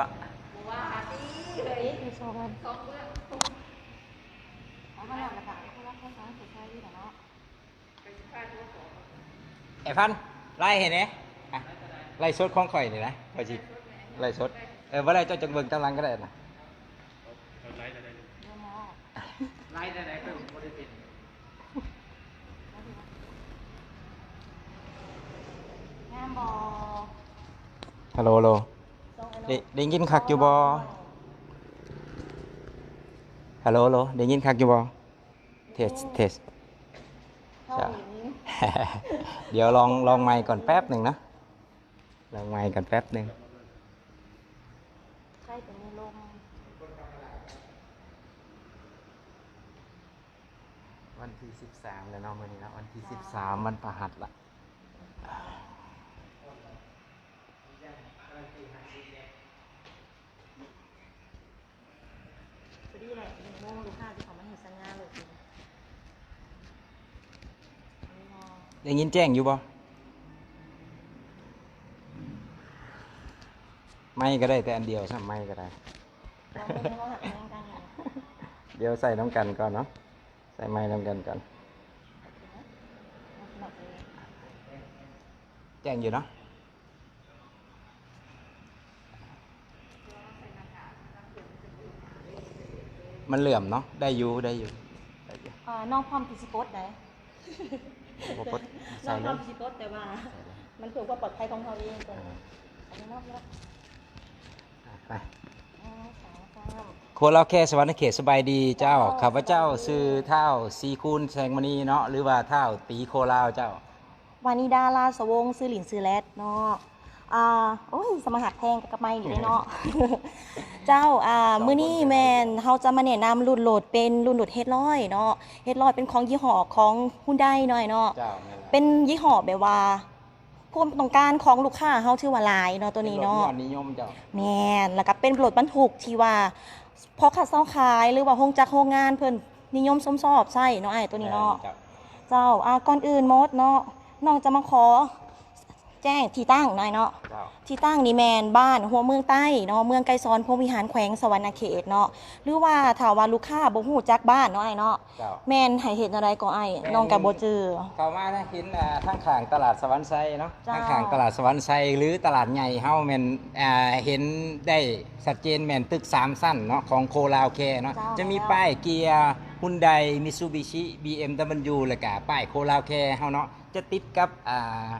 วะว่าดีเลยยคือโชว์กันสองเบื้องเอาขนาดละกันเขารับแค่สองสุดท้ายดีเนาะไอ้พันไล่เห็นไหมไล่สดของข่อยนี่นะข่อยจิไล่สดเออว่าไล่เจ้าจังเบิ่งตำลังก็ได้นะเรื่องมอไล่ได้ไล่ได้เป็นงามบอฮัลโหลฮัลโหล ไอ้ได้ได้ยินคักอยู่บ่ฮัลโหลฮัลโหลได้ยินคักอยู่บ่เทสเทสเข้าอย่างนี้เดี๋ยวลองลองไมค์ก่อนแป๊บหนึ่งนะ ลองไมค์ก่อนแป๊บหนึ่งใช่แต่มีลมวันที่สิบสามแล้วเนาะมื้อนี้เนาะวันที่สิบสามวันประหัสละ พอดีแหละหนึ่งโมงลูกค้าที่เขามาเห็นสัญญาเลยจริงอันนี้มอได้ยินแจ้งอยู่บ่ไม่ก็ได้แต่อันเดียวใช่ไหมไม่ก็ได้ลองดูว่าหักแรงกันอย่างเดี๋ยวใส่น้ำกันก่อนเนาะ ใส่ไม้น้ำกันก่อนหนักเลยแจ้งอยู่เนาะ มันเหลื่อมเนาะได้อยู่ได้อยู่ได้อยู่อ่าน้องพร้อมพิซิโพสไหนบ่กดน้ใส่องพเลร้อยมพิซิโพสแต่ว่ามันเพื่อความปลอดภัยของเขาเองแต่อันนี้นอกแล้วอะไปอ๋อสามสามโคเราแค่สวรรค์เขตสบายดีเจ้าข้าพเจ้าซื้อเท่าซีคูณแสงมณีเนาะหรือว่าเท่าตีโคลาวเจ้า วานิดาลาสวงซื้อหลินซื้อแรดเนาะ อ่าโอ้ยสมหัสแพงกับไม้อยู่เลยเนาะ เจ้าอ่ามื้อนี้แมนเฮาจะมาแนะนำรุ่นโหลดเป็นรุ่นโหลดเฮดร้อยเนาะเฮดร้อยเป็นของยี่ห้อของฮุนไดหน่อยเนาะ เจ้านั่นแหละเป็นยี่ห้อแบบว่าความต้องการของลูกค้าเฮาถือว่าหลายเนาะตัวนี้เนาะ ป็รถยอดนิยมเจ้า แมนแล้วก็เป็นรถบรรทุกที่ว่าพอขัดเซ้าขายหรือว่าโฮงจักโรงงานเพิ่นนิยมสมชอบใช่เนาะไอ้ตัวนี้เนาะจ้เจ้าอ่าก่อนอื่นมดเนาะน้องจะมาขอ แจ้งที่ตั้งหน่อยเนาะเจ้า ที่ตั้งนี่แมนบ้านหัวเมืองใต้เนาะเมืองไกรซอนพรหมวิหารแขวงสวรรณเขตเนาะหรือว่าถ้าว่าลูกค้าบ่ฮู้จักบ้านเนาะไอ้เนาะเจ้า แมนให้เฮ็ดอะไรก็ไอ้น้องก็บ่เจอ เข้ามานะเห็นอ่าทางข้างตลาดสวรรค์ไซเนาะเจ้า ทางข้างตลาดสวรรค์ไซหรือตลาดใหญ่เฮาแม่นอ่าเห็นได้ชัดเจนแม่นตึกสามสั้นเนาะของโคลาวแคเนาะเจ้าจะมีป้ายเกียร์ฮุนไดมิซูบิชิ BMW แล้วก็ป้ายโคลาวแคเฮาเนาะจะติดกับอ่า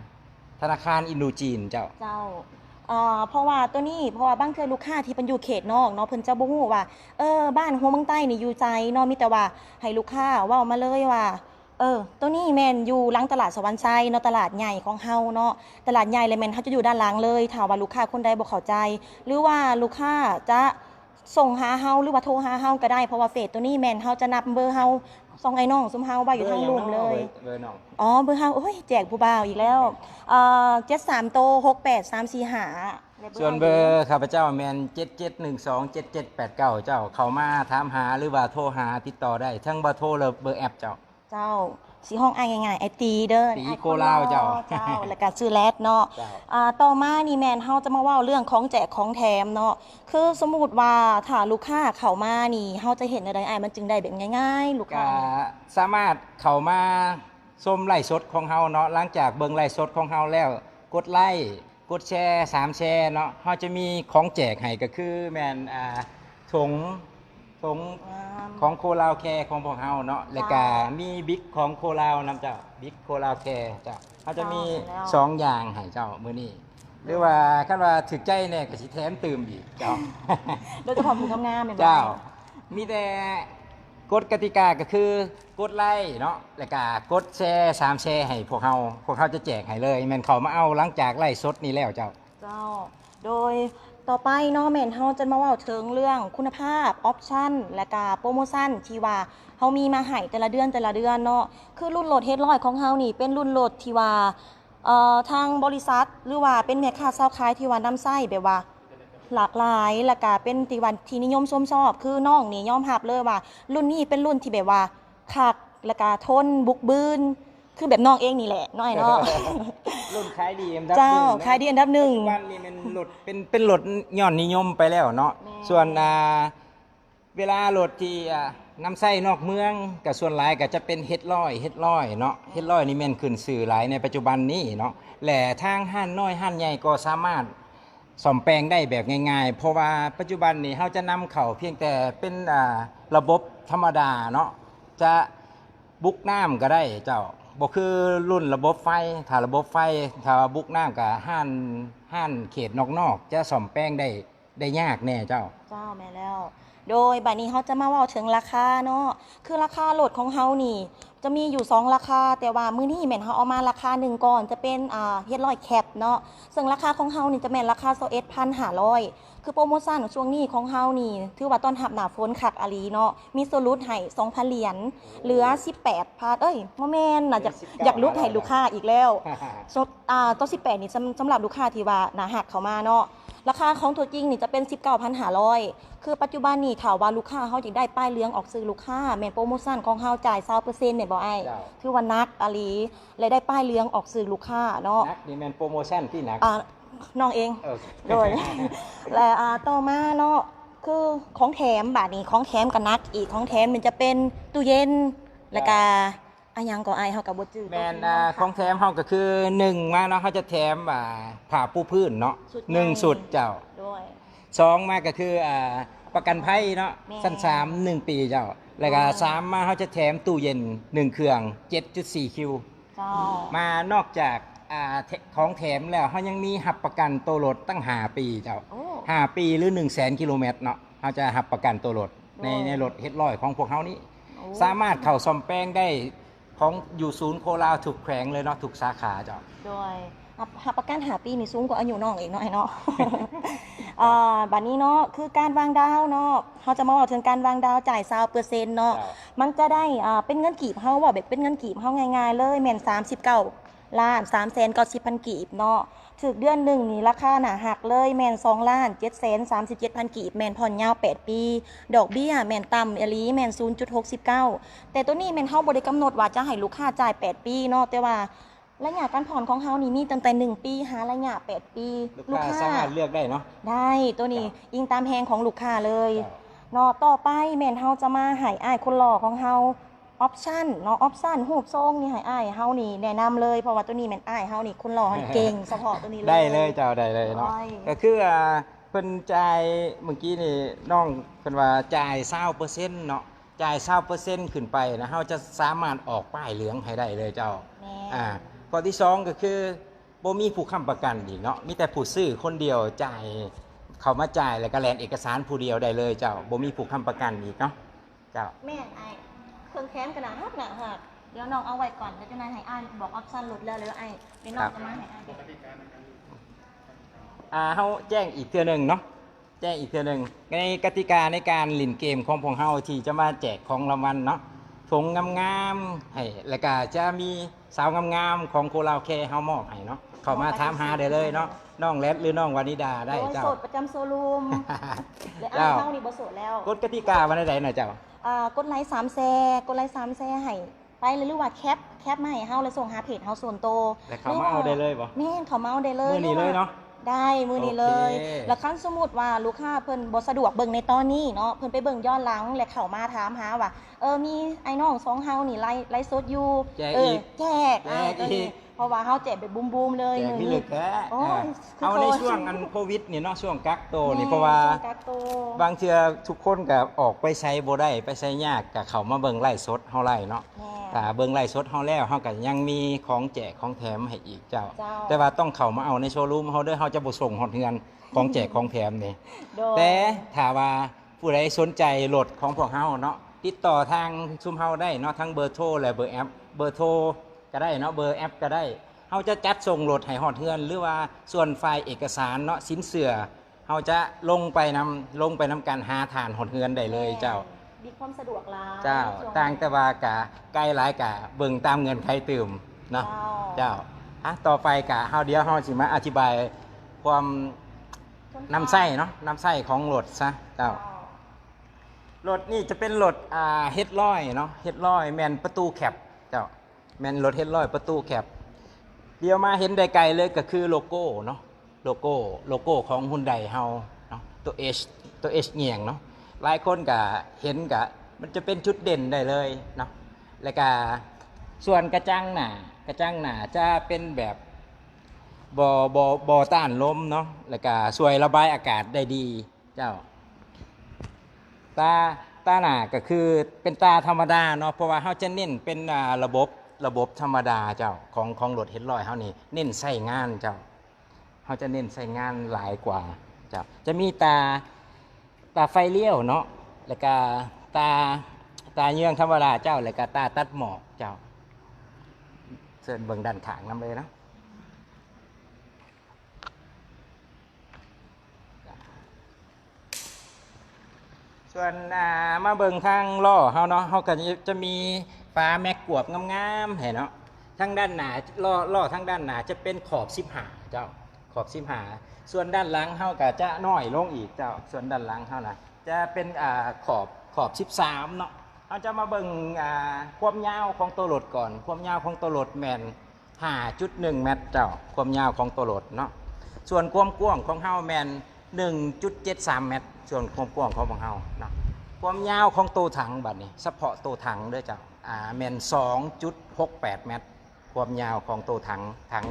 ธนาคารอินโดจีนเจ้า เจ้าเอ่อเพราะว่าตัวนี้เพราะว่าบางเทื่อลูกค้าที่เป็นอยู่เขตนอกเนาะเพิ่นจะบ่ฮู้ว่าเออบ้านหัวเมืองใต้นี่อยู่ใจเนาะมีแต่ว่าให้ลูกค้าเว้ามาเลยว่าเออตัวนี้แม่นอยู่หลังตลาดสวรรค์ชัยเนาะตลาดใหญ่ของเฮาเนาะตลาดใหญ่เลยแม่นเฮาจะอยู่ด้านหลังเลยถ้าว่าลูกค้าคนใดบ่เข้าใจ หรือว่าลูกค้าจะส่งหาเฮาหรือว่าโทรหาเฮาก็ได้เพราะว่าเฟซตัวนี้แม่นเฮาจะนับเบอร์เฮา ส่งไอ้น้องซุมเฮาไว้อยู่ทางรูมเลย เบอร์น้องอ๋อเบอร์เฮาโอ้ยแจกผู้บ่าวอีกแล้วเอ่อเจ็ดสามโตหกแปดสามสี่หาส่วนเบอร์ข้าพเจ้าแมน77127789 เจ้า เข้ามาถามหาหรือว่าโทรหาติดต่อได้ ทั้งเบอร์โทรและเบอร์แอปเจ้า เจ้า สีห้องไอ้ง่ายๆไอตีเด้อตีโคลาวเจ้าเจ้าแล้วก็ชื่อแรดเนาะเจ้าอ่าต่อมานี่แมนเฮาจะมาเว่าเรื่องของแจกของแถมเนาะคือสมมุติว่าถ้าลูกค้าเข้ามานี่เฮาจะเห็นอะไรไอ้ายมันจึงได้แบบง่าย ๆ ลูกก็ค้าสามารถเข้ามาชมไลฟ์สดของเฮาเนาะหลังจากเบิ่งไลฟ์สดของเฮาแล้ว กดไลค์กดแชร์สามแชร์เนาะเฮาจะมีของแจกให้ก็คือแมนอ่าถุงถุง ของโคลาวแคร์ของพวกเฮาเนาะแล้วก็มีบิ๊กของโคลาวนำเจ้าบิ๊กโคลาวแคร์เจ้าเขาจะมีแล้วสองอย่างให้เจ้ามื้อนี้หรือว่าคันว่าถึกใจเนี่ยก็สิแถมตื่มอีกเจ้าโดยเฉพาะผู้ทำงานเนี่ยเจ้า มีแต่กฎกติกาก็คือกดไลค์เนาะแล้วก็กดแชร์สามแชร์ให้พวกเฮาพวกเฮาจะแจกให้เลยแม่นเขามาเอาหลังจากไล่สดนี้แล้วเจ้า เจ้า โดย ต่อไปนาะแมนเฮาจะมาว้าถึงเรื่องคุณภาพออปชั่นและก็โปรโมชั่นที่ว่าเฮามีมาให้แต่ละเดือนแต่ละเดือนเนาะคือรุ่นโหลดเฮดร้อยของเฮานี่เป็นรุ่นโหลดที่ว่าเอ่อทางบริษัทหรือว่าเป็นแม่ค้าเซาขายที่ว่านํไส้แบบว่าหลากหลายแล้วก็เป็นที่วันที่นิยมชมชอบ คือน้องนี่ยอมรับเลยว่า รุ่นนี้เป็นรุ่นที่แบบว่าคักแล้วก็ทนบุกบืน คือแบบน้องเองนี่แหละน้อยเนาะ รุ่นขายดีอันดับเจ้าหนึ่งนะขายดีอันดับหนึ่ง ปัจจุบันนี่มันรถเป็นเป็นรถยอดนิยมไปแล้วเนาะแม่ ส่วนอ่าเวลารถที่อ่านำไส้นอกเมืองกับส่วนหลายก็จะเป็นเฮ็ดร้อยเฮ็ดร้อยเนาะเฮ็ดร้อยนี่แม่นขึ้นสื่อหลายในปัจจุบันนี้เนาะและทางห้านน้อยห้านใหญ่ก็สามารถ ซ่อมแปลงได้แบบง่ายๆ เพราะว่าปัจจุบันนี้เราจะนำเข้าเพียงแต่เป็นอ่าระบบธรรมดาเนาะ จะบุกน้ำก็ได้เจ้า บ่คือรุ่นระบบไฟ ถ้าระบบไฟ ถ้าบุกน้ำกับห้านห้านเขตนอกๆ จะซ่อมแปลงได้ได้ยากแน่เจ้า เจ้าแม่แล้ว โดยบัดนี้เขาจะมาเว่าถึงราคาเนาะ คือราคาโหลดของเฮานี่ จะมีอยู่ 2 ราคา แต่ว่ามื้อนี้แม่นเฮาเอามาราคาหนึ่งก่อน จะเป็นอ่าเฮ็ดร้อยแคปเนาะ ซึ่งราคาของเฮานี่จะแม่นราคา21,500 คือโปรโมชั่นช่วงนี้ของเฮานี่ ถือว่าต้อนรับหน้าฝนคักอาลีเนาะ มีส่วนลดให้2,000เหรียญ เหลือ 18พันเอ้ยบ่แม่นน่ะอยาก19อยากลดให้ลูกค้าอีกแล้วสดอ่าตัว18 นี่สำสำหรับลูกค้าที่ว่าหนาหักเขามาเนาะราคาของตัวจริงนี่จะเป็น 19,500 คือปัจจุบันนี่ถ้าว่าลูกค้าเขาอยากได้ป้ายเหลืองออกซื้อลูกค้าแม่นโปรโมชั่นของเฮาจ่าย20%เนี่ยบ่ไอ้เจ้าคือว่านักอาลีเลยได้ป้ายเหลืองออกซื้อลูกค้าเนาะนักนี่แมนโปรโมชั่นที่หนักอ่า น้องเองเออโดย และอ่าต่อมาเนาะคือของแถมบาทนี้ของแถมกับนักอีกของแถมมันจะเป็นตู้เย็นแล้วก็อะหยังก็ไอายเฮากับบ่จื้อแมนอ่าของแถมเฮาก็คือหนึ่งมาเนาะเขาจะแถมอ่าผ้าปูพื้นเนาะสุดหนึ่งใหญ่สุดเจ้าด้วย สองมาก็คืออ่าประกันภัยเนาะแม่สั้นสามหนึ่งปีเจ้า แล้วก็อ๋อสามมาเขาจะแถมตู้เย็นหนึ่งเครื่อง7.4คิวเจ้ามานอกจาก อ่าแถของแถมแล้วเขายังมีหับประกันตัวรถตั้งหาปีเจ้าโอ้ห้าปีหรือ1 0 0 0 0แสนกิโลเมตรเนาะเขาจะหับประกันตัวรถในโอ้ ในรถเฮ็ดร้อยของพวกเขานี้ โอ้สามารถเข้าซ่อมแปลงได้ของอยู่ศูนย์โคราชถูกแขวงเลยเนาะถูกสาขาเจ้าด้วยหับหับประกันหาปีนี่สูงกว่าอายุน้องเองเนาะไอ้เนาะ อ่าบัดนี้เนาะคือการวางดาวเนาะเขาจะมาบอกถึงการวางดาวจ่ายซาวเปอร์เซ็นต์เนาะครับมันจะได้อ่าเป็นเงินกีบเฮาว่าแบบเป็นเงินกีบเฮาง่ายๆเลยแม่น39 ล้าน3แสน90พันกีบเนาะถึกเดือนหนึ่งนี่ราคาหนาหักเลยแม่น2ล้าน7แสน37พันกีบแม่นผ่อนยาว8ปี ดอกเบี้ยแม่นต่ำอหลีแม่น0.69แต่ตัวนี้แม่นเฮาบ่ได้กำหนดว่าจะให้ลูกค้าจ่าย8ปีเนาะแต่ว่าระยะการผ่อนของเฮานี่มีตั้งแต่1ปีหาระยะ8ปี ลูกค้าสามารถเลือกได้เนาะได้ตัวนี้ครับอิงตามแฮงของลูกค้าเลยครับเนาะต่อไปแม่นเฮาจะมาให้อ้ายคนหล่อของเฮา ออปชั่นเนาะออปชั่นรูปทรงนี่ให้อ้ายเฮานี่แนะนำเลยเพราะว่าตัวนี้แม่นอ้ายเฮานี่คนหล่อนี่เก่งเฉพาะตัวนี้เลย ได้เลยเจ้าได้เลยเนาะได้ ก็คืออ่าเพิ่นจ่ายเมื่อกี้นี่น้องเพิ่นว่าจ่าย20%เนาะจ่าย20%ขึ้นไปนะเฮาจะสามารถออกป้ายเหลืองให้ได้เลยเจ้า แม่อ่าข้อที่สองก็คือบ่มีผู้ค้ำประกันอีกเนาะมีแต่ผู้ซื้อคนเดียวจ่ายเขามาจ่ายแล้วก็แลนเอกสารผู้เดียวได้เลยเจ้าบ่มีผู้ค้ำประกันอีกเนาะเจ้า แม่นอ้าย เครื่องแถมกระดาษฮักหนาหักเดี๋ยวน้องเอาไว้ก่อนแล้วเจะนายให้อ้ายบอกออปชั่นลดแล้วแล้วอ้ายเดี๋ยวน้องจะมาให้อ้ายอ่าเฮาแจ้งอีกเทื่อหนึงเนาะแจ้งอีกเทื่อหนึงในกติกาในการเล่นเกมของพวกเฮาที่จะมาแจกของรางวัลเนาะถงงามๆให้แล้วก็จะมีสาวงามๆของโคราแคเฮามอบให้เนาะเข้ามาถามหาได้เลยเนาะน้องแรดหรือน้องวานิดาได้โอ้ยเจ้า โสดประจำโซลูม และอ้ายเจ้าเฮานี่บ่โสดแล้ว กฎกติกาวันใดๆหน่อยเจ้าอ่า กดไลค์สามแซกดไลค์สามแซให้ไปเลยหรือว่าแคปแคปมาให้เฮาแล้วส่งหาเพจเฮาส่วนโตวแล้วเขามาเอาได้เลยบ่แม่นเขามาเอาได้เลยมื้อนี้เลยเนาะได้มือนี้เลยโอเคแล้วคันสมมุติว่าลูกค้าเพิ่นบ่สะดวกเบิ่งในตอนนี้เนาะเพิ่นไปเบิ่งย้อนหลังและเข้ามาถามหาว่าเออมีไอ้น้องสองเฮานี่ไลฟ์ไลฟ์สดอยู่แจกเออีอกแจกแจกาตัวนี้อีกเพราะว่าเฮาแจกแบบบูมๆเลยแจกมื้อพี่นี้ลึกแท้โอ้ยเออเอาในคือช่วงโควิดอันโควิดนี่เนาะช่วงกักตัวนี่แม่เพราะว่าช่งกักตัวบางเทื่อทุกคนก็ออกไปใช้บ่ได้ไปใช้ยากก็เข้ามาเบิ่งไลฟ์สดเฮาไล่เนาะแม่ถ้าเบิ่งไลฟ์สดเฮาแล้วเฮาก็ยังมีของแจกของแถมให้อีกเจ้า เจ้า แต่ว่าต้องเข้ามาเอาในโชว์รูมเฮาเด้อเฮาจะบ่ส่งฮอดเฮือนของแจกของแถมนี่ โดย แต่ถ้าว่าผู้ใดสนใจรถของพวกเฮาเนาะติดต่อทางซุมเฮาได้เนาะทั้งเบอร์โทรและเบอร์แอปเบอร์โทร ก็ได้เนาะเบอร์แอปก็ได้เฮาจะจัดส่งรถให้ฮอดเฮือน หรือว่าส่วนไฟล์เอกสารเนาะสินเสื่อเฮาจะลงไปนำลงไปนำการหาฐานฮอดเฮือนได้เลยเจ้ามีความสะดวกหลายเจ้าช่วงต่างแต่ว่ากะใกล้หลายกะเบิ่งตามเงินใครตื่มเนาะเจ้าเจ้าอะต่อไปกะเฮาเดี๋ยวเฮาสิมาอธิบายความนำไส้เนาะนำไส้ของรถซะเจ้ารถนี่จะเป็นรถอ่าเฮ็ดร้อยเนาะเฮ็ดร้อยแมนประตูแคปเจ้า แมนรถเฮดลอยประตูแคบเดียวมาเห็นได้ไกลเลยก็คือโลโก้เนาะโลโก้โลโก้ของฮุนไดเฮาเนาะตัว H ตัว H เงียงเนาะหลายคนก็เห็นก็มันจะเป็นจุดเด่นได้เลยเนาะแล้วก็ส่วนกระจังหนากระจังหนาจะเป็นแบบบอบอบอต้านลมเนาะแล้วก็ช่วยระบายอากาศได้ดีเจ้า ตาตาหนาก็คือเป็นตาธรรมดาเนาะเพราะว่าเขาจะเน้นเป็นระบบ ระบบธรรมดาเจ้าของของรถเฮดลอยเขานี่เน้นใส่งานเจ้าเขาจะเน้นใส่งานหลายกว่าเจ้าจะมีตาตาไฟเลี้ยวเนาะแล้วก็ตาตาเยื่องธรรมดาเจ้าแล้วก็ตาตัดหมอกเจ้าเสินเบิ่งด้านขางน้ำเลยนะส่วนมาเบิ่งทางล้อเฮาเนาะเฮาก็จะมีฟ้าแม กวบงามๆเห็นเนาะทางด้านหนาล้อล้อทางด้านหนาจะเป็นขอบ15เจ้าขอบ15ส่วนด้านหลังเฮาก็จะน้อยลงอีกเจ้าส่วนด้านหลังเฮานะจะเป็นอ่าขอบขอบ13เนาะเฮาจะมาเบิ่งอ่าความยาวของตัวรถก่อน ความยาวของตัวรถแม่น5.1เมตรเจ้าความยาวของตัวรถเนาะส่วนความกว้างของเฮาแมน1.73เจ็ดสามเมตร ส่วนความกว้างของเฮาเนาะความยาวของตัวถังบัดนี้เฉพาะตัวถังด้อจ้า แมน2.68 เมตร ความยาวของตัวถังถัง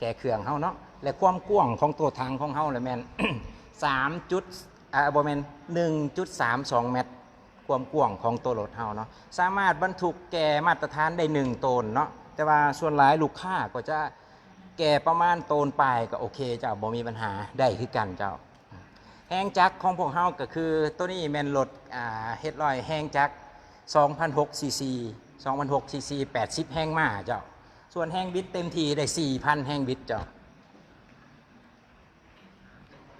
แก่เครื่องเฮาเนาะและความกว้างของตัวถังของเฮาเลยแมน3จุดอ่าบ่แมน1.32 เมตร ความกว้างของตัวรถเฮาเนาะสามารถบรรทุกแก่มาตรฐานได้หนึ่งตนเนาะแต่ว่าส่วนหลายลูกค้าก็จะแก่ประมาณโตนปลายก็โอเคเจ้าบ่มีปัญหาได้คือกันเจ้าแห้งจักของพวกเฮาก็คือตัวนี้แมนรถเฮ็ดลอยแห้งจัก 2,006ซีซี2,006ซีซี80 แห้งมาเจ้า ส่วนแห้งบิดเต็มทีได้ 4,000 แห้งบิดเจ้า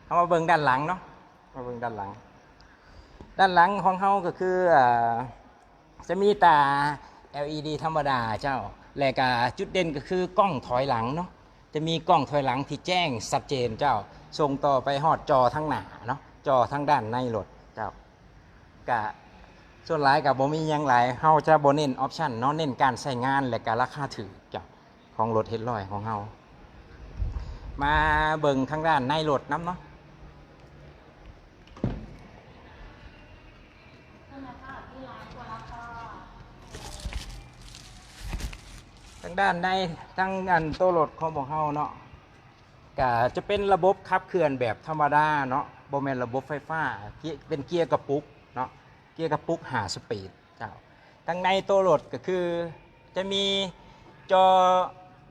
เอามาเบิ่งด้านหลังเนาะมาเบิ่งด้านหลัง ด้านหลังของเฮาก็คือจะมีตา LED ธรรมดาเจ้า และก็จุดเด่นก็คือกล้องถอยหลังเนาะ จะมีกล้องถอยหลังที่แจ้งชัดเจนเจ้า ส่งต่อไปฮอดจอทั้งหนาเนาะ จอทั้งด้านในรถเจ้ากะ ส่วนหลายกับบ่มียังหลายเฮาจะบ่เน้นออปชั่นเนาะเน้นการใช้งานและการราคาถือจ้าของรถเฮดลอยของเฮามาเบิ่งทางด้านในรถน้ำเนาะทางด้านในทางอันโตวรถของพวกเฮาเนาะก็จะเป็นระบบขับเคลื่อนแบบธรรมดาเนาะบ่แม่นระบบไฟฟ้าเป็นเกียร์กระปุก เกียร์กระปุกหาสปีดเจ้าทางในโตวรถก็คือจะมีจอ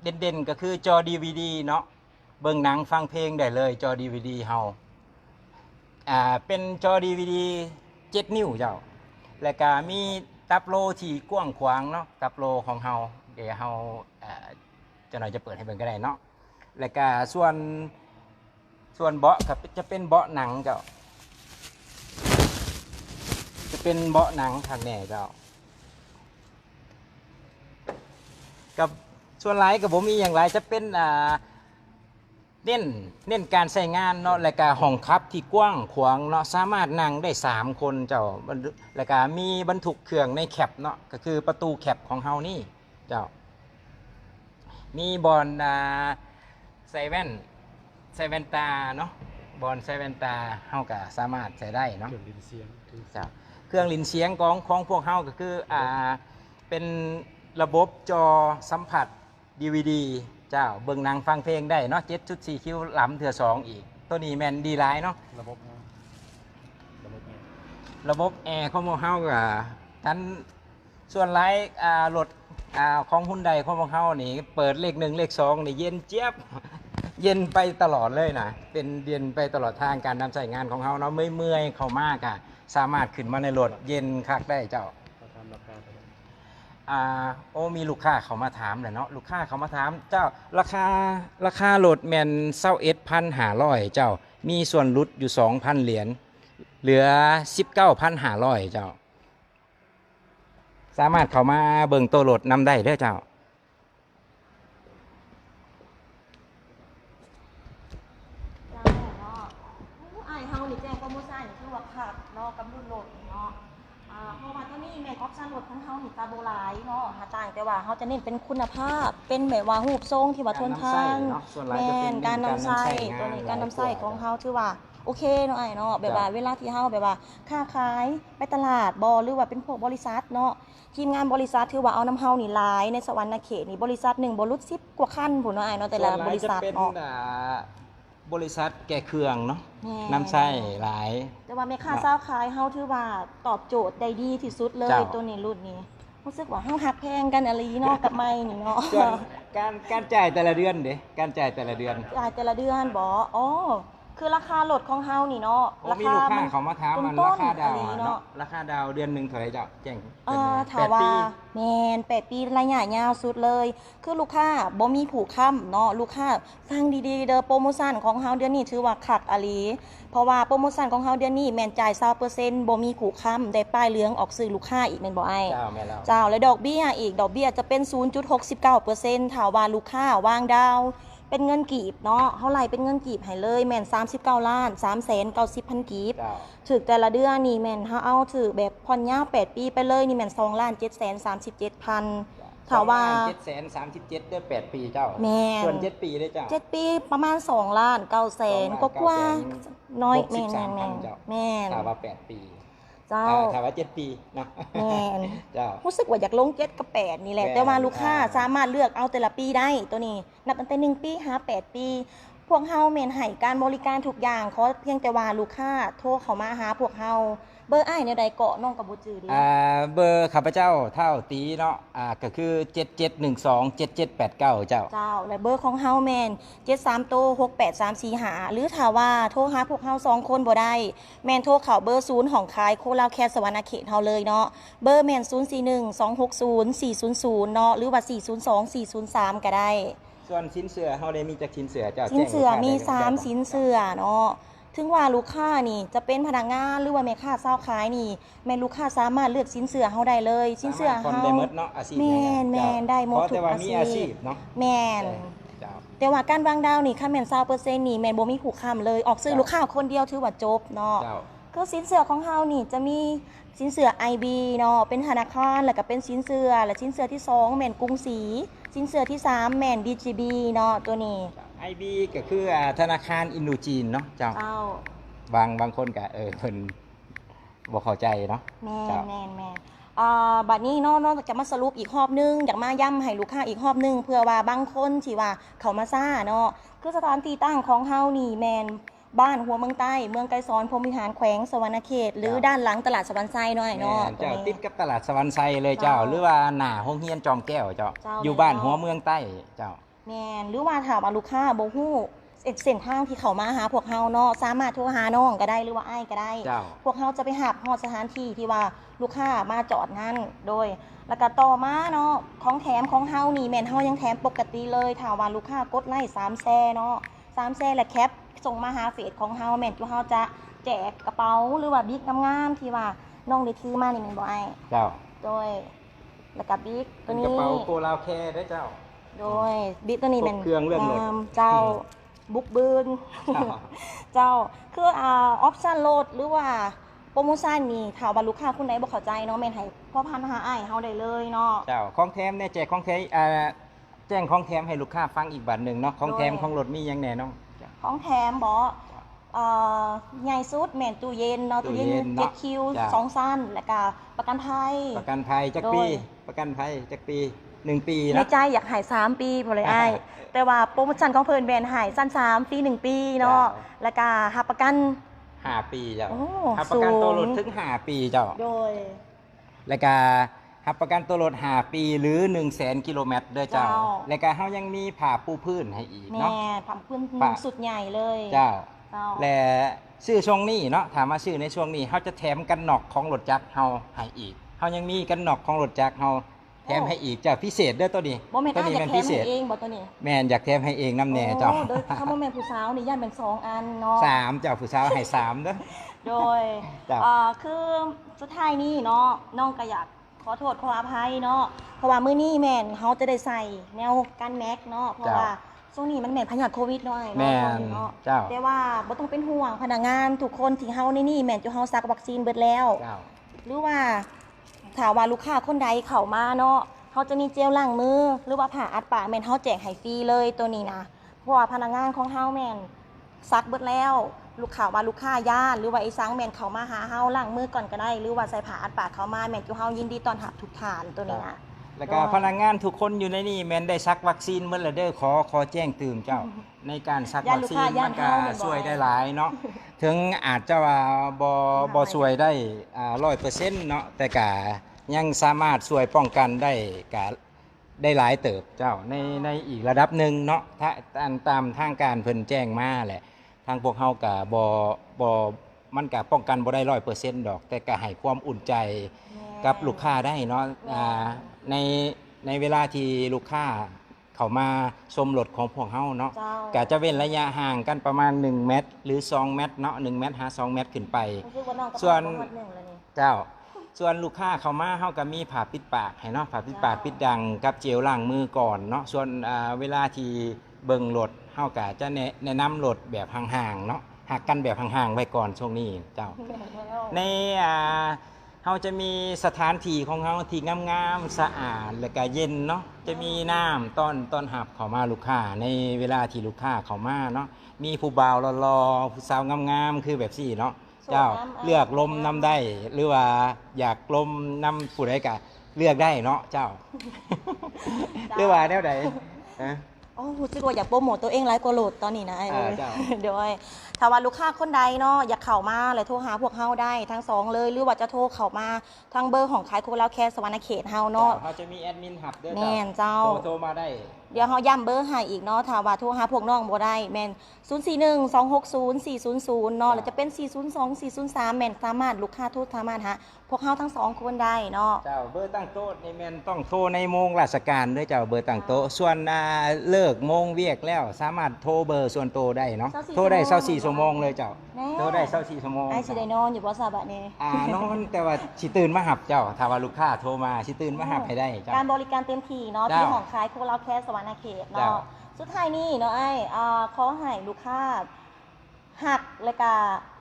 เด่นๆ ก็คือจอ DVD เนาะเบิ่งหนังฟังเพลงได้เลยจอ DVD เฮาอ่าเป็นจอ DVD 7 นิ้วเจ้า แล้วก็มีตับโลที่กว้างขวางเนาะตับโลของเฮาเดี๋ยวเฮาจะหน่อยจะเปิดให้เบิ่งก็ได้เนาะแล้วก็ส่วนส่วนเบาะครับจะเป็นเบาะหนังเจ้า จะเป็นเบาะหนังทางแหน่เจ้า กับส่วนหลายกับผมมีอย่างไรจะเป็นอ่าเน้นเน้นการใช้งานเนาะและก็ห้องคับที่กว้างขวางเนาะสามารถนั่งได้ 3 คนเจ้าบรรทุและก็มีบรรทุกเครื่องในแคปเนาะก็คือประตูแคปของเฮานี่เจ้า มีบอลอ่าใส่แว่นใส่แว่นตาเนาะบอลใส่แว่นตาเฮาก็สามารถใส่ได้เนาะเครื่องดินเสียงถึงจ้ะ เครื่องลินเสียงของของพวกเฮาก็คืออ่าเป็นระบบจอสัมผัส DVD เจ้าเบิ่งหนังฟังเพลงได้เนาะ7.4 คิวหล้ำเถื่อสองอีก ตัวนี้แมนดีไลน์เนาะระบบนะระบบนี้ระบบแอร์ของพวกเฮาก็ทันส่วนไลท์อ่ารถอ่าของหุ่นใดของพวกเฮานี่เปิดเลขหนึ่งเลขสองนี่เย็นเจี๊ยบเย็นไปตลอดเลยนะเป็นเย็นไปตลอดทางการนำใช้งานของเฮาเนาะเมื่อยๆเข้ามากอะ สามารถขึ้นมาในรถเย็นคักได้เจ้าเขาทำราคาเท่าไหร่อ่าโอ้มีลูกค้าเขามาถามแหละเนาะลูกค้าเขามาถามเจ้าราคาราคาโหลดแมนเศร้าเอ็ดพันหาร้อยเจ้ามีส่วนลดอยู่สองพันเหรียญเหลือสิบเก้าพันหาร้อยเจ้า สามารถเขามาเบิ่งตัวโหลดนำได้เด้อเจ้าจ้าเนาะอู้อายเฮานี่แจ้งโปรโมชั่นคือว่าขาดเนาะกับรุ่นโหลดเนาะอ่า อ่าเพราะว่าตัวนี้แม่นออปชั่นรถของเฮานี่ตาโบหลายเนาะหาต่างแต่ ว่าเฮาจะเน้นเป็นคุณภาพ เป็นแบบว่ารูปทรงที่ว่าทนทานการนำไส้เนาะส่วนหลายแม่จะเป็นนการนำไส้การนำไส้ตัวนี้งานการนำไส้หลายกว่าของเฮาถือว่าโอเคเนาะไอ้เนาะแบบจ้ะว่าเวลาที่เฮาแบบว่าค้าขายไปตลาดบ่หรือว่าเป็นพวกบริษัทเนาะทีมงานบริษัทถือว่าเอาน้ำเฮานี่หลายในสวรรค์เขตนี่บริษัทหนึ่งบ่รุด10กว่าคันพุ่นเนาะไอ้เนาะแต่ละส่วนหบลายริษัทจะเป็นเนาะอ่าบริษัทแก่เครื่องเนาะแม่น้ำไส้หลาย แต่ว่าแม่ค้าเจ้าขายเฮาถือว่าตอบโจทย์ได้ดีที่สุดเลยเจ้าตัวนี้รุ่นนี้ รู้สึกว่าเฮาหักแพงกันอะไรเนาะกับไม่นี่เนาะส่วนการการจ่ายแต่ละเดือนเด้การจ่ายแต่ละเดือน จ่ายแต่ละเดือนบ่อ๋อ คือราคารถของเฮานี่เนาะโอ้มีลูกค้าเขามาถามมันต้รานคาๆดาวอะไรอะเนาะเนาะราคาดาวเดือนหนึ่งเท่าไหร่เจ้าแจ้งเอ่เป็นอไงถามแปดว่าปีแมนแปดปีระยะยาวสุดเลย คือลูกค้าบ่มีผูกค้ำเนาะลูกค้าฟังดีๆเด้อโปรโมชั่นของเฮาเดือนนี้ถือว่าคักอะลีเพราะว่าโปรโมชั่นของเฮาเดือนนี้แม่นจ่าย20%บ่มีผูกค้ำได้ป้ายเหลืองออกซื้อลูกค้าอีกแม่นบ่ไอ้ เจ้าแม่แล้ว เจ้าและดอกเบี้ยอีกดอกเบี้ยจะเป็น 0.69%ถ้าว่าลูกค้าวางดาว เป็นเงินกีบเนาะเท่าไหร่เป็นเงินกีบให้เลย แม่น39ล้าน3แสน90พันกีบเจ้าถึกแต่ละเดือนนี่แม่นเฮาเอาถือแบบผ่อนยาว8ปีไปเลยนี่แม่น2ล้าน7แสน37พันถ้าว่าเจ็ดแสนสามสิบเจ็ดเดือนแปดปีเจ้าแม่นส่วนเจ็ดปีได้เจ้า7ปีประมาณ2ล้าน9แสน2ก็กว่า900,000น้อยหกสิแม่บนสามแม่นพันเจ้าแม่นถามว่าแปดปี เจ้าอ่าถามว่าเจ็ดปีเนาะแม่นเจ้ารู้สึกว่าอยากลงเจ็ดกับแปดนี่แหละแปดแต่ว่าลูกค้าอ่าสามารถเลือกเอาแต่ละปีได้ตัวนี้ นับตั้งแต่หนึ่งปีหาแปดปี พวกเฮาเมนให้การบริการทุกอย่างขอเพียงแต่ว่าลูกค้าโทรเข้ามาหาพวกเฮาเบอร์อ้ายเนี่ยใดเกาะน้องกับบุจือดีอ่าเบอร์ข้าพเจ้าเท่าตีเนาะอ่าก็คือเจ็ดเจ็ดหนึ่งสองเจ็ดเจ็ดแปดเก้าเจ้า เจ้า และเบอร์ของเฮาแมนเจ็ดสามโตหกแปดสามสี่หาหรือถ้าว่าโทรหาพวกเฮาสองคนบ่ได้ แมนโทรเข้าเบอร์ศูนย์ของคายโคลาวแคสวรรณเขตเฮาเลยเนาะเบอร์แมนศูนย์สี่หนึ่งสองหกศูนย์สี่ศูนย์ศูนย์เนาะหรือว่าสี่ศูนย์สองสี่ศูนย์สามก็ได้ ส่วนชิ้นเสือเฮาได้มีจากชิ้นเสือเจ้าสินเสือแจ้งลูกค้มีได้สามได้บ่สินเสือเนาะถึงว่าลูกค้านี่จะเป็นพนักงานหรือว่าแม่ค้าเศร้าขายนี่ แม่ลูกค้าสามารถเลือกสินเสือเฮาได้เลยสินเสือสมรถเฮาคนได้หมดเนาะอาชีพแม่นเยแม่นได้หมดเพราะแต่ว่าทุกมีอาอาชีชีพพเนาะแม่นเจ้าแต่ว่าการวางดาวนี่ค่ะแม่น20%นี่แม่นบ่มีผูกค้ำเลยออกซื้อจ้ะลูกค้าคนเดียวถือว่าจบเนาะเจ้าก็สินเสือของเฮานี่จะมีสินเสือ IB เนาะเป็นธนาคารแล้วก็เป็นสินเสือและสินเสือที่สองแม่นกรุงศรี สินเสือที่สามแม่น BGB เนาะตัวนี้ไอบีก็คืออ่าธนาคารอินโดจีนเนาะเจ้า เจ้า บางบางคนก็เออเพิ่นบ่เข้าใจเนาะ แม่จ้ะนแม่นแม่นอ่าบัดนี้เนาะนอกจากจะมาสรุปอีกรอบนึง อยากมาย้ำให้ลูกค้าอีกรอบนึง เพื่อว่าบางคนที่ว่าเขามาซ่าเนาะคือสถานที่ตั้งของเฮานี่แมน บ้านหัวเมืองใต้ เมืองไกรสอนพรหมวิหารแขวงสวรรณเขต หรือด้านหลังตลาดสวรรค์ไซหน่อยแม่เนาะนเจ้าตรงนี้ติดกับตลาดสวรรค์ไซเลยเจ้าเจ้าหรือว่าหน้าโรงเรียนจอมแก้วเจ้า เจ้า อยู่บ้านเลยเนาะหัวเมืองใต้เจ้า แมนหรือว่าถามว่าลูกค้าบ่ฮู้เส้นเส้นทางที่เขามาหาพวกเฮาเนาะสามารถโทรหาน้องก็ได้หรือว่าอ้ายก็ได้ เจ้า พวกเขาจะไปหาฮอดสถานที่ที่ว่าลูกค้ามาจอดนั่นโดย แล้วก็ต่อมาเนาะของแถมของเฮานี่แม่นเฮายังแถมปกติเลยถ้าว่าลูกค้ากดไลค์3แซ่เนาะ3แซ่และแคป ส่งมาหาเฟซของเฮาแม่นที่เฮาจะแจกกระเป๋าหรือว่าบิ๊กงามๆที่ว่าน้องได้ถือมานี่แม่นบ่ไอ้เจ้า โดยแล้วก็บิ๊กตัเป็วนกระนี้เป๋าโกลาวแคได้เจ้า โดยบิ๊กตัวนี้แม่นครบเครื่องเรื่องรถามเจ้าอืมบุกบืน เจ้า เจ้าคืออ่าออปชั่นโหลดหรือว่าโปรโมชั่นนี่ถ้าว่าลูกค้าคนใดบ่เข้าใจเนาะแม่นให้พ่อพันหาอ้ายเฮาได้เลยเนาะ เจ้าของแถมเนี่ยแจกของแถมอ่าแจ้งของแถมให้ลูกค้าฟังอีกบัตรหนึ่งเนาะของแถมโดยของรถมีหยังแน่เนาะจ้ะ ของแถมบ่เอ่อใหญ่สุดแม่นตู้เย็นเนาะตู้ตู้เย็นเย็นเนาะ7คิวจ้ะ สองสั้นแล้วก็ประกันภัย ประกันภัยจักโดยปีประกันภัยจักปีหนึ่งปีในนะ ใจอยากให้3ปีพอเลยอ้าย แต่ว่าโปรโมชั่นของเพิ่นแม่นให้สั้น3ฟรี1ปีเนาะจ้ะ แล้วก็หับประกัน ห้าปีเจ้าโอ้หับประกันสูง ตัวรถถึงห้าปีเจ้า โดย แล้วก็ หับประกันตัวรถห้าปีหรือ1นึ่งแสนกิโลเมตรเด้อเจ้า เจ้า แล้วก็เฮายังมีผ่าปูพื้นให้อีกแม่เนาะ ทำพื้นปะ สุดใหญ่เลยเจ้า เจ้าและชื่อช่วงนี้เนาะถามว่าชื่อในช่วงนี้เฮาจะแถมกันหนอกของรถจักรเฮาให้อีกเฮายังมีกันหนอกของรถจักรเฮาแถมให้อีกเจ้าพิเศษเด้อตัวนี้บ่แม่นตัวอ้ายนี้อยาเป็กนแถพิมเศให้ษเองบ่ตัวนี้แม่นอยากแถมให้เองน้ำแน่เจ้าโอ้โดยถ้าบ่แม่นผู้สาวนี่ย่านเป็นสองอันเนาะ สามเจ้าผู้สาวให้สามเด้อ โดยจ้ะ เอ่อคือสุดท้ายนี่เนาะน้องก็อยาก ขอโทษขออภัยเนาะเพราะว่ามื้อนี้แม่นเฮาจะได้ใส่แนวกันแม็กเนาะเพราะว่าช่วงนี้มันแม่นพยาธิโควิดเนาะไอ้แม่เนาะนเนาะเจ้าแต่ว่าบ่ต้องเป็นห่วงพนักงานทุกคนที่เฮาในนี่แม่นจุเฮาซักวัคซีนเบิดแล้วเจ้าหรือว่าถ้าว่าลูกค้าคนใดเข้ามาเนาะเขาจะมีเจลล้างมือ หรือว่าผ่าอัดปากแม่นเขาแจกให้ฟรีเลยตัวนี้นะเพราะว่าพนักงานของเฮาแม่นซักเบิดแล้ว ลูกค้าว่าลูกค้าย่าน หรือว่าไอ้ซังแม่นเขามาหาเฮาล้างมือก่อนก็ได้ หรือว่าใส่ผ้าอัดปากเขามาแม่นอยู่เฮายินดีต้อนรับทุกทานตัวนี้นะแล้วก็ก็พนักงานทุกคนอยู่ในนี่แมนได้ซักวัคซีนเมื่อละเด้อขอขอแจ้งตื่นเจ้า ในการซักย่านวัคซีลูกค้านย่ามันนก็เฮาแม่นบ่ ช่วยได้หลายเนาะถึงอาจจะว่าบอบอช่วยได้อ่าร้อยเปอร์เซ็นต์เนาะแต่กะยังสามารถช่วยป้องกันได้กะได้หลายเติบเจ้าในในอีกระดับหนึ่งเนาะถ้าตามตามทางการเพิ่นแจ้งมาแหละ ทางพวกเฮากะบอบอมันกะป้องกันบ่ได้ร้อยเปอร์เซ็นต์ดอก แต่กะให้ความอุ่นใจกับลูกค้าได้เนาะอ่าในในเวลาที่ลูกค้าเขามาชมรถของพวกเฮาเนาะเจ้าก็จะเว้นระยะห่างกันประมาณ 1 เมตร หรือ 2 เมตรเนาะ1เมตรหา2เมตรขึ้นไปรู้สึกว่าน้องก็ส่วนผ่าประมาณหนึ่งแล้วนี่เจ้าส่วนลูกค้าเขามาเฮาก็มีผ้าปิดปากให้เนาะผ้าปิดปากปิดดังกับเจลล้างมือก่อนเนาะส่วนอ่าเวลาที่ เบิ่งรถเฮาก็จะแนะแนะนำรถแบบห่างๆเนาะหักกันแบบห่างๆไว้ก่อนช่วงนี้เจ้า ในอ่าเราจะมีสถานที่ของเราที่งามๆสะอาดและก็เย็นเนาะจะมีน้ำต้อนต้อนหับเขามาลูกค้าในเวลาที่ลูกค้าเขามาเนาะมีผู้บ่าวรอๆผู้สาวงามๆคือแบบสี่เนาะเจ้าเลือกลมน้ำได้หรือว่าอยากลมน้ำผู้ใดก็เลือกได้เนาะเจ้าหรือว่าแนวใดฮะ โอ้รู้สึกว่าอยากโปรโมตตัวเองไลฟ์กว่าโหลดตอนนี้นะไอ้อ่าเอ้ยเจ้า เดี๋ยวไอ้ถ้าว่าลูกค้าคนใดเนาะอยากเข้ามาเลยโทรหาพวกเฮาได้ทั้งสองเลย หรือว่าจะโทรเข้ามาทางเบอร์ของขายโคแล้วแคสวรรณเขตเฮาเนาะ เขาจะมีแอดมินหับด้วยแม่นเจ้า โทรโทรมาได้ เดี๋ยวเฮาย้ำเบอร์ให้อีกเนาะถ้าว่าโทรหาพวกน้องบ่ได้แม่น0412604000เนาะแล้วจะเป็น 402 403แม่นสามารถลูกค้าโทรสามารถหาพวกเฮาทั้งสองคนได้เนาะเจ้าเบอร์ตั้งโต๊ะในแมนต้องโทรในโมงราชการด้วยเจ้าเบอร์ตั้งโต๊ะส่วนอ่าเลิกโมงเวียกแล้ว สามารถโทรเบอร์ส่วนตัวได้เนาะ24โทรได้ชั่วโมง24ชั่วโมงเลยเจ้าแม่โทรได้24ชั่วโมง ไอ้สิได้นอนอยู่บ่ซาบะนี่อ่านอนแต่ว่าสิตื่นมาหับเจ้าถ้าว่าลูกค้าโทรมาสิตื่นมาหับให้ได้เจ้าการบริการเต็มที่เนาะเจ้าที่ของขายโคเราแคสสวรรณเขตเจ้าเนาะสุดท้ายนี่เนาะไอ้อ่าขอให้ลูกค้าหักแล้วก็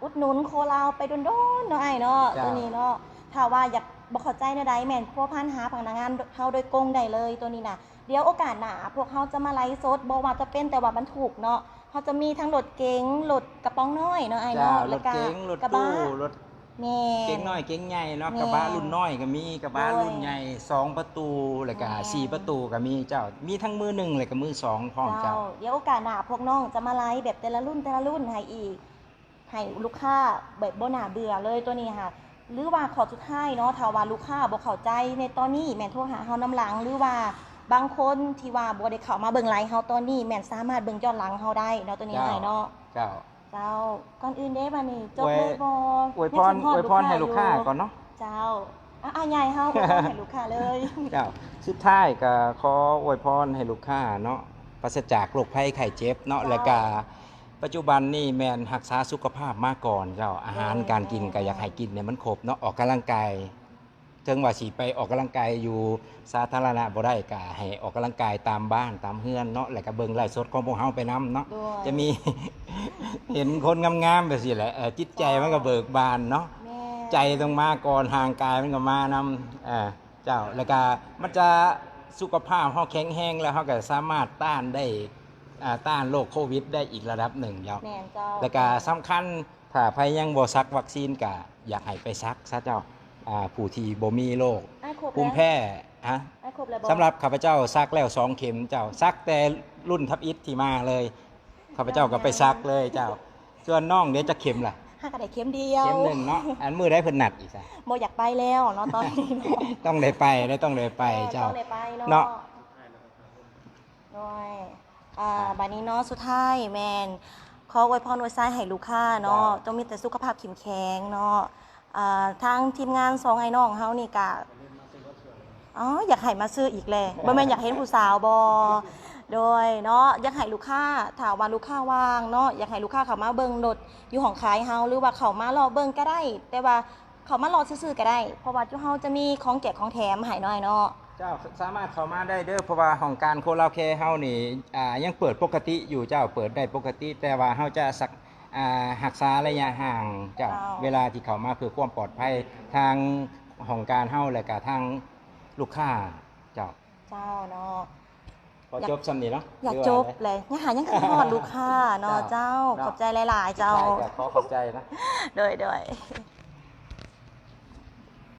อุดหนุนโคเราไปโดนๆเนาะไอ้เนาะตัวนี้เนาะถ้าว่าอยากบ่เข้าใจในใดแม่นพวกพันหาพนักงานเฮาโดยกงได้เลยตัวนี้น่ะเดี๋ยวโอกาสหน้าพวกเขาจะมาไลฟ์สดบ่ว่าจะเป็นแต่ว่าบรรทุกเนาะเขาจะมีทั้งรถเก๋งรถกระป๋องน้อยเนาะไอ้เจ้าเนาะรแล้วถก็เก๋งรถกระบะตู้รถ แม่ เก๋งน้อยเก๋งใหญ่เนาะแม่กระบะรุ่นน้อยก็มีกระบะโดยรุ่นใหญ่สองประตูแล้วก็แม่ สี่ประตูก็มีเจ้า มีทั้งมือหนึ่งเลยก็มือสองพร้อมเจ้าเดี๋ยวโอกาสหน้าพวกน้องจะมาไลฟ์แบบแต่ละรุ่นแต่ละรุ่นให้อีก ให้ลูกค้าแบบบ่หนาเบื่อเลยตัวนี้ค่ะ หรือว่าขอสุดท้ายเนาะถ้าว่าลูกค้าบ่เข้าใจในตอนนี้แม่นโทรหาเฮาน้ำหลัง หรือว่าบางคนที่ว่าบ่ได้เข้ามาเบิ่งไลฟ์เฮาตอนนี้แม่นสามารถเบิ่งย้อนหลังเฮาได้เนาะตัวนี้เจ้าให้เนาะ เจ้า เจ้า ก่อนอื่นเด้บัดนี้จบอวยเลยบ่อวยพรอวยพรให้ลูกค้าก่อนเนาะ เจ้าอะอะใหญ่เฮาอวยพรให้ลูกค้าเลย เจ้า สุดท้ายก็ขออวยพรให้ลูกค้าเนาะปราศจากโรคภัยไข้เจ็บเนาะเจ้าแล้วก็ปัจจุบันนี่แมนรักษาสุขภาพมาก่อนเจ้า อาหารเออการกินก็อยากให้กินเนี่ยมันครบเนาะ ออกกำลังกาย ถึงว่าสิไปออกกำลังกายอยู่สาธารณะบ่ได้ก็ให้ออกกำลังกายตามบ้านตามเฮือนเนาะแล้วก็เบิ่งไลฟ์สดของพวกเฮาไปนํเนาะด้วยจะมี เห็นคนงามๆแบบสิแหละเออจิตใจมันก็เบิกบานเนาะแม่ใจต้องมาก่อนห่างกายมันก็มานำเอ่อเจ้าแล้วก็มันจะสุขภาพเฮาแข็งแรงแล้วเฮาก็สามารถต้านได้อ่าต้านโรคโควิด ได้อีกระดับหนึ่งเจ้าแม่นเจ้าแล้วก็สำคัญถ้าใครยังบ่ซักวัคซีนก็อยากให้ไปซักซะเจ้า อ่าผู้ที่บ่มีโรคไอ้ครบภูแล้วมิแพ้ฮะไอ้ครบแล้วบ่สำหรับข้าพเจ้าซักแล้วสองเข็มเจ้าซักแต่รุ่นทับอิฐที่มาเลยข้าพเจ้าก็ไปซักเลยเจ้าส่วนน้องเดี๋ยวจะเข็มล่ะห้ากระไดเข็มเดียวเข็มหนึ่งเนาะอันมือได้เพิ่นหนัดอีกซะโมอยากไปแล้วเนาะตอนนี้เนาะต้องได้ไปได้ต้องได้ไปเจ้า ต้องได้ไปเนาะ เนาะด้วยอ่าบัดนี้เนาะสุดท้ายแมนขออวยพรอวยไส้ให้ลูกค้าเนาะต้องมีแต่สุขภาพเข้มแข็งเนาะอ่า ทางทีมงานสองไอ้น้องเฮานี่กะอ๋ออยากให้มาซื้ออีกเลยบ่แม่นอยากเห็นผู้สาวบ่โดยเนาะอยากให้ลูกค้าถามว่าลูกค้าว่างเนาะอยากให้ลูกค้าเข้ามาเบิ่งรถอยู่ของขายเฮาหรือว่าเข้ามารอเบิ่งก็ได้ แต่ว่าเขามารอซื้อๆก็ได้ เพราะว่าอยู่เฮาจะมีของแจกของแถมให้น้อยเนาะเจ้าสามารถเข้ามาได้เด้อเพราะว่าของการโคราเคเฮานี่อ่ายังเปิดปกติอยู่เจ้าเปิดได้ปกติ แต่ว่าเฮาจะสัก อ่าหักษาระยะห่างเจ้าเจ้า เวลาที่เขามาเพื่อความปลอดภัยทางของการเฮ้าและก็ทางลูกค้าเจ้าเจ้าเนาะ พอจบสำนี้เนาะอยากหรืจว่บเลยยังหายังคือฮอดลูกค้าเนาะเจ้า เจ้าเนาะขอบใจหลาย ๆ เจ้าใช่ก็ขอขอบใจนะ โดยโดย